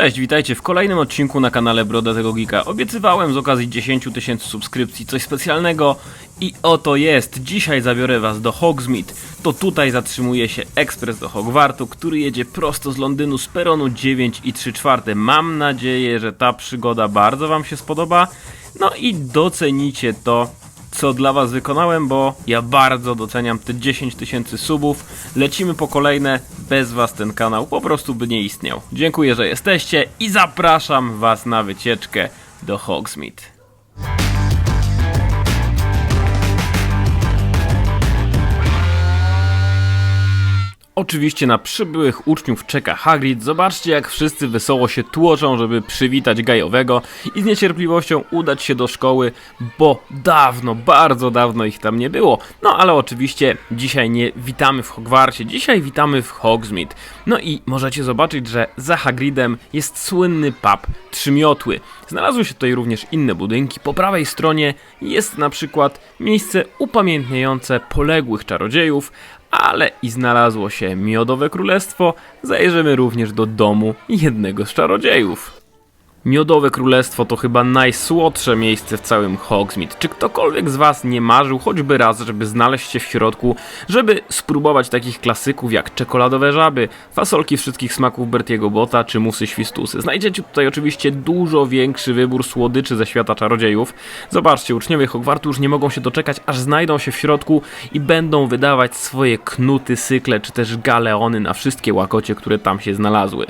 Cześć, witajcie w kolejnym odcinku na kanale Broda tego Geeka. Obiecywałem z okazji 10 tysięcy subskrypcji coś specjalnego i oto jest. Dzisiaj zabiorę was do Hogsmeade. To tutaj zatrzymuje się ekspres do Hogwartu, który jedzie prosto z Londynu z peronu 9 i 3 czwarte. Mam nadzieję, że ta przygoda bardzo wam się spodoba. No i docenicie to, co dla Was wykonałem, bo ja bardzo doceniam te 10 tysięcy subów. Lecimy po kolejne, bez Was ten kanał po prostu by nie istniał. Dziękuję, że jesteście i zapraszam Was na wycieczkę do Hogsmeade. Oczywiście na przybyłych uczniów czeka Hagrid. Zobaczcie jak wszyscy wesoło się tłoczą, żeby przywitać Gajowego i z niecierpliwością udać się do szkoły, bo dawno, bardzo dawno ich tam nie było. No ale oczywiście dzisiaj nie witamy w Hogwarcie, dzisiaj witamy w Hogsmeade. No i możecie zobaczyć, że za Hagridem jest słynny pub Trzymiotły. Znalazły się tutaj również inne budynki. Po prawej stronie jest na przykład miejsce upamiętniające poległych czarodziejów, ale i znalazło się Miodowe Królestwo, zajrzymy również do domu jednego z czarodziejów. Miodowe Królestwo to chyba najsłodsze miejsce w całym Hogsmeade. Czy ktokolwiek z Was nie marzył choćby raz, żeby znaleźć się w środku, żeby spróbować takich klasyków jak czekoladowe żaby, fasolki wszystkich smaków Bertiego Bota czy musy świstusy? Znajdziecie tutaj oczywiście dużo większy wybór słodyczy ze świata czarodziejów. Zobaczcie, uczniowie Hogwartu już nie mogą się doczekać, aż znajdą się w środku i będą wydawać swoje knuty, sykle czy też galeony na wszystkie łakocie, które tam się znalazły.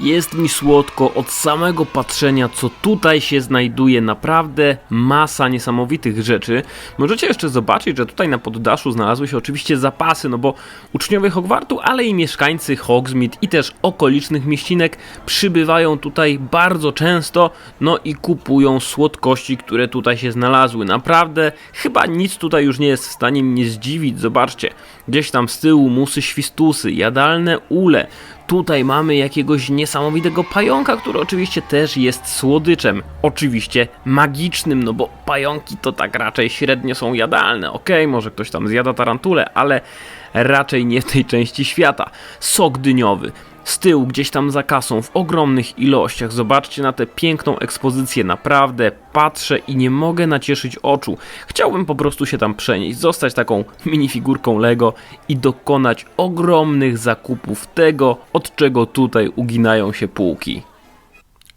Jest mi słodko od samego patrzenia, co tutaj się znajduje. Naprawdę masa niesamowitych rzeczy. Możecie jeszcze zobaczyć, że tutaj na poddaszu znalazły się oczywiście zapasy, no bo uczniowie Hogwartu, ale i mieszkańcy Hogsmeade i też okolicznych mieścinek przybywają tutaj bardzo często, no i kupują słodkości, które tutaj się znalazły. Naprawdę chyba nic tutaj już nie jest w stanie mnie zdziwić. Zobaczcie, gdzieś tam z tyłu musy świstusy, jadalne ule. Tutaj mamy jakiegoś niesamowitego pająka, który oczywiście też jest słodyczem. Oczywiście magicznym, no bo pająki to tak raczej średnio są jadalne. Okej, może ktoś tam zjada tarantule, ale raczej nie w tej części świata. Sok dyniowy. Z tyłu, gdzieś tam za kasą, w ogromnych ilościach. Zobaczcie na tę piękną ekspozycję. Naprawdę patrzę i nie mogę nacieszyć oczu. Chciałbym po prostu się tam przenieść, zostać taką minifigurką Lego i dokonać ogromnych zakupów tego, od czego tutaj uginają się półki.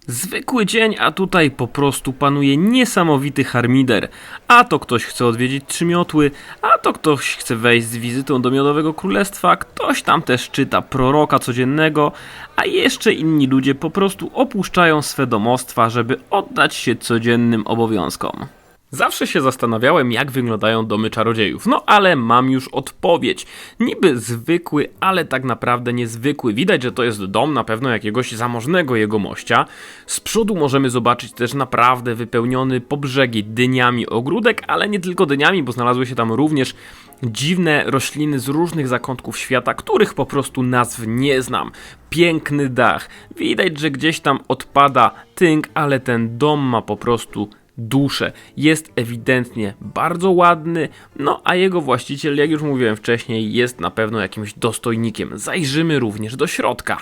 Zwykły dzień, a tutaj po prostu panuje niesamowity harmider. A to ktoś chce odwiedzić Trzymiotły, a to ktoś chce wejść z wizytą do Miodowego Królestwa, ktoś tam też czyta proroka codziennego, a jeszcze inni ludzie po prostu opuszczają swe domostwa, żeby oddać się codziennym obowiązkom. Zawsze się zastanawiałem, jak wyglądają domy czarodziejów. No ale mam już odpowiedź. Niby zwykły, ale tak naprawdę niezwykły. Widać, że to jest dom na pewno jakiegoś zamożnego jegomościa. Z przodu możemy zobaczyć też naprawdę wypełniony po brzegi dyniami ogródek, ale nie tylko dyniami, bo znalazły się tam również dziwne rośliny z różnych zakątków świata, których po prostu nazw nie znam. Piękny dach. Widać, że gdzieś tam odpada tynk, ale ten dom ma po prostu duszę. Jest ewidentnie bardzo ładny, no a jego właściciel, jak już mówiłem wcześniej, jest na pewno jakimś dostojnikiem. Zajrzymy również do środka.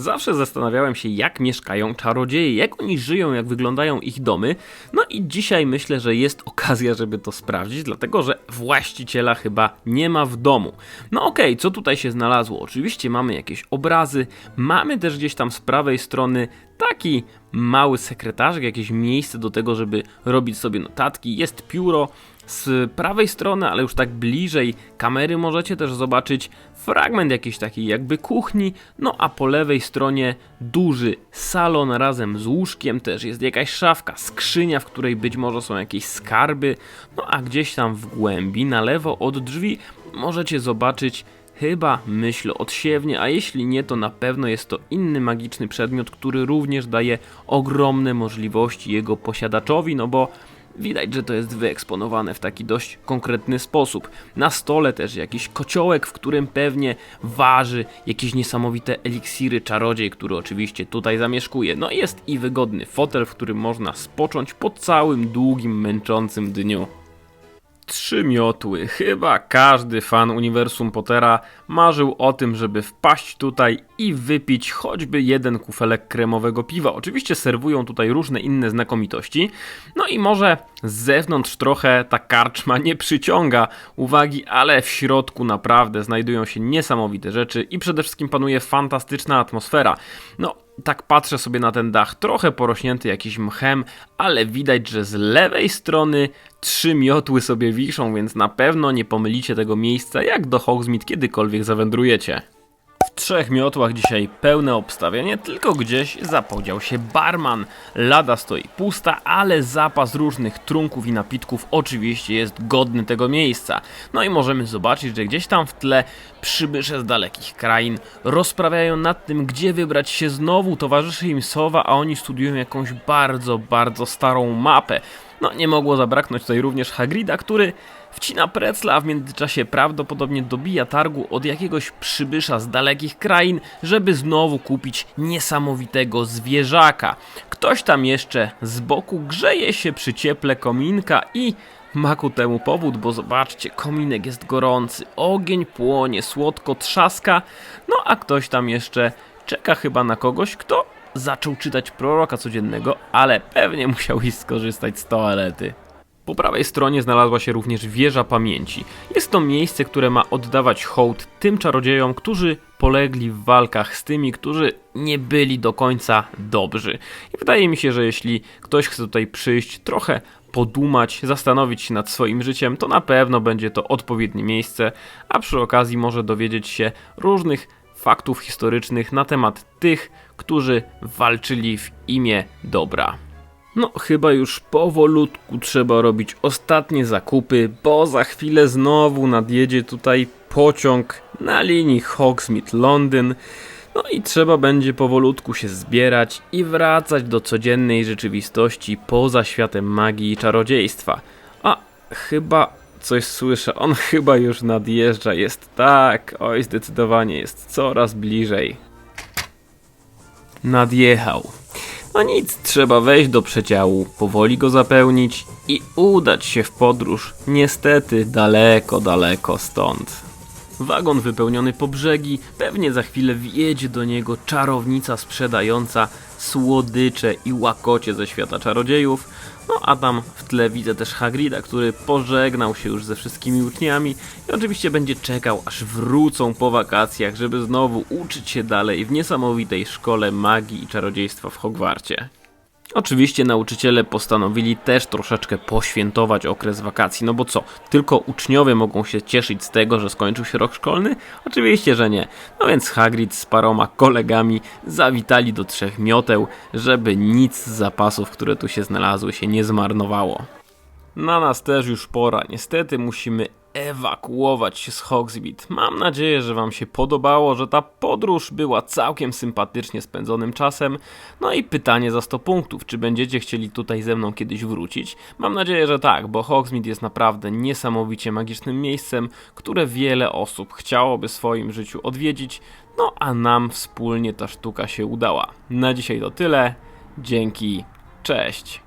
Zawsze zastanawiałem się, jak mieszkają czarodzieje, jak oni żyją, jak wyglądają ich domy. No i dzisiaj myślę, że jest okazja, żeby to sprawdzić, dlatego że właściciela chyba nie ma w domu. No okej, okay, co tutaj się znalazło? Oczywiście mamy jakieś obrazy, mamy też gdzieś tam z prawej strony taki mały sekretarzyk, jakieś miejsce do tego, żeby robić sobie notatki. Jest pióro z prawej strony, ale już tak bliżej kamery możecie też zobaczyć fragment jakiejś takiej jakby kuchni. No a po lewej stronie duży salon razem z łóżkiem, też jest jakaś szafka, skrzynia, w której być może są jakieś skarby. No a gdzieś tam w głębi, na lewo od drzwi, możecie zobaczyć Chyba myśl odsiewnie, a jeśli nie, to na pewno jest to inny magiczny przedmiot, który również daje ogromne możliwości jego posiadaczowi, no bo Widać, że to jest wyeksponowane w taki dość konkretny sposób. Na stole też jakiś kociołek, w którym pewnie waży jakieś niesamowite eliksiry czarodziej, który oczywiście tutaj zamieszkuje. No jest i wygodny fotel, w którym można spocząć po całym długim, męczącym dniu. Trzy miotły. Chyba każdy fan uniwersum Pottera marzył o tym, żeby wpaść tutaj i wypić choćby jeden kufelek kremowego piwa. Oczywiście serwują tutaj różne inne znakomitości. No i może z zewnątrz trochę ta karczma nie przyciąga uwagi, ale w środku naprawdę znajdują się niesamowite rzeczy i przede wszystkim panuje fantastyczna atmosfera. No, tak patrzę sobie na ten dach, trochę porośnięty jakimś mchem, ale widać, że z lewej strony trzy miotły sobie wiszą, więc na pewno nie pomylicie tego miejsca, jak do Hogsmeade kiedykolwiek zawędrujecie. W trzech miotłach dzisiaj pełne obstawienie, tylko gdzieś zapodział się barman. Lada stoi pusta, ale zapas różnych trunków i napitków oczywiście jest godny tego miejsca. No i możemy zobaczyć, że gdzieś tam w tle przybysze z dalekich krain rozprawiają nad tym, gdzie wybrać się znowu. Towarzyszy im sowa, a oni studiują jakąś bardzo, bardzo starą mapę. No nie mogło zabraknąć tutaj również Hagrida, który wcina precla, a w międzyczasie prawdopodobnie dobija targu od jakiegoś przybysza z dalekich krain, żeby znowu kupić niesamowitego zwierzaka. Ktoś tam jeszcze z boku grzeje się przy cieple kominka i ma ku temu powód, bo zobaczcie, kominek jest gorący, ogień płonie, słodko trzaska, no a ktoś tam jeszcze czeka chyba na kogoś, kto zaczął czytać proroka codziennego, ale pewnie musiał iść skorzystać z toalety. Po prawej stronie znalazła się również wieża pamięci. Jest to miejsce, które ma oddawać hołd tym czarodziejom, którzy polegli w walkach z tymi, którzy nie byli do końca dobrzy. I wydaje mi się, że jeśli ktoś chce tutaj przyjść, trochę podumać, zastanowić się nad swoim życiem, to na pewno będzie to odpowiednie miejsce, a przy okazji może dowiedzieć się różnych faktów historycznych na temat tych, którzy walczyli w imię dobra. No, chyba już powolutku trzeba robić ostatnie zakupy, bo za chwilę znowu nadjedzie tutaj pociąg na linii Hogsmeade-Londyn. No i trzeba będzie powolutku się zbierać i wracać do codziennej rzeczywistości poza światem magii i czarodziejstwa. A, chyba coś słyszę, on chyba już nadjeżdża, jest tak, oj zdecydowanie jest coraz bliżej. Nadjechał. No nic, trzeba wejść do przedziału, powoli go zapełnić i udać się w podróż, niestety daleko, daleko stąd. Wagon wypełniony po brzegi, pewnie za chwilę wjedzie do niego czarownica sprzedająca słodycze i łakocie ze świata czarodziejów. No a tam w tle widzę też Hagrida, który pożegnał się już ze wszystkimi uczniami i oczywiście będzie czekał aż wrócą po wakacjach, żeby znowu uczyć się dalej w niesamowitej szkole magii i czarodziejstwa w Hogwarcie. Oczywiście nauczyciele postanowili też troszeczkę poświętować okres wakacji, no bo co, tylko uczniowie mogą się cieszyć z tego, że skończył się rok szkolny? Oczywiście, że nie. No więc Hagrid z paroma kolegami zawitali do trzech mioteł, żeby nic z zapasów, które tu się znalazły, się nie zmarnowało. Na nas też już pora. Niestety musimy ewakuować się z Hogsmeade. Mam nadzieję, że Wam się podobało, że ta podróż była całkiem sympatycznie spędzonym czasem. No i pytanie za 100 punktów, czy będziecie chcieli tutaj ze mną kiedyś wrócić? Mam nadzieję, że tak, bo Hogsmeade jest naprawdę niesamowicie magicznym miejscem, które wiele osób chciałoby w swoim życiu odwiedzić. No a nam wspólnie ta sztuka się udała. Na dzisiaj to tyle. Dzięki. Cześć.